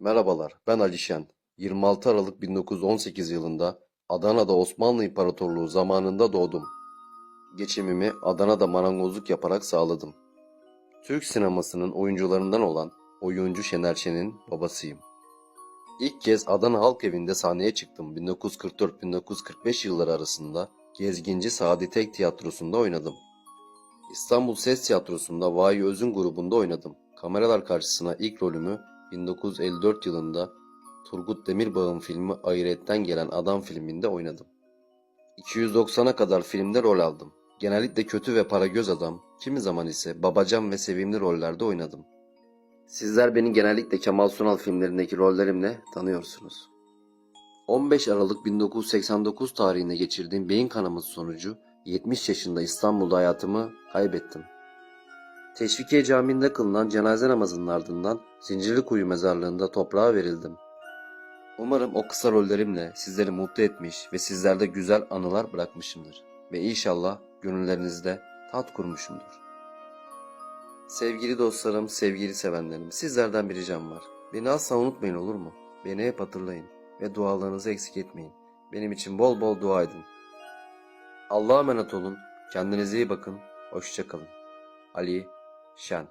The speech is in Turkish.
Merhabalar, ben Ali Şen. 26 Aralık 1918 yılında Adana'da Osmanlı İmparatorluğu zamanında doğdum. Geçimimi Adana'da marangozluk yaparak sağladım. Türk sinemasının oyuncularından olan oyuncu Şener Şen'in babasıyım. İlk kez Adana Halk Evi'nde sahneye çıktım 1944-1945 yılları arasında Gezginci Sadi Tek Tiyatrosu'nda oynadım. İstanbul Ses Tiyatrosu'nda Vahiy Özün grubunda oynadım. Kameralar karşısına ilk rolümü 1954 yılında Turgut Demirbağ'ın filmi Ayrıyetten Gelen Adam filminde oynadım. 290'a kadar filmde rol aldım. Genellikle kötü ve paragöz adam, kimi zaman ise babacan ve sevimli rollerde oynadım. Sizler beni genellikle Kemal Sunal filmlerindeki rollerimle tanıyorsunuz. 15 Aralık 1989 tarihinde geçirdiğim beyin kanaması sonucu 70 yaşında İstanbul'da hayatımı kaybettim. Teşvikiye Camii'nde kılınan cenaze namazının ardından Zincirlikuyu mezarlığında toprağa verildim. Umarım o kısa rollerimle sizleri mutlu etmiş ve sizlerde güzel anılar bırakmışımdır. Ve inşallah gönüllerinizde tat kurmuşumdur. Sevgili dostlarım, sevgili sevenlerim, sizlerden bir ricam var. Beni asla unutmayın olur mu? Beni hep hatırlayın ve dualarınızı eksik etmeyin. Benim için bol bol dua edin. Allah'a emanet olun. Kendinize iyi bakın. Hoşçakalın. Ali Şen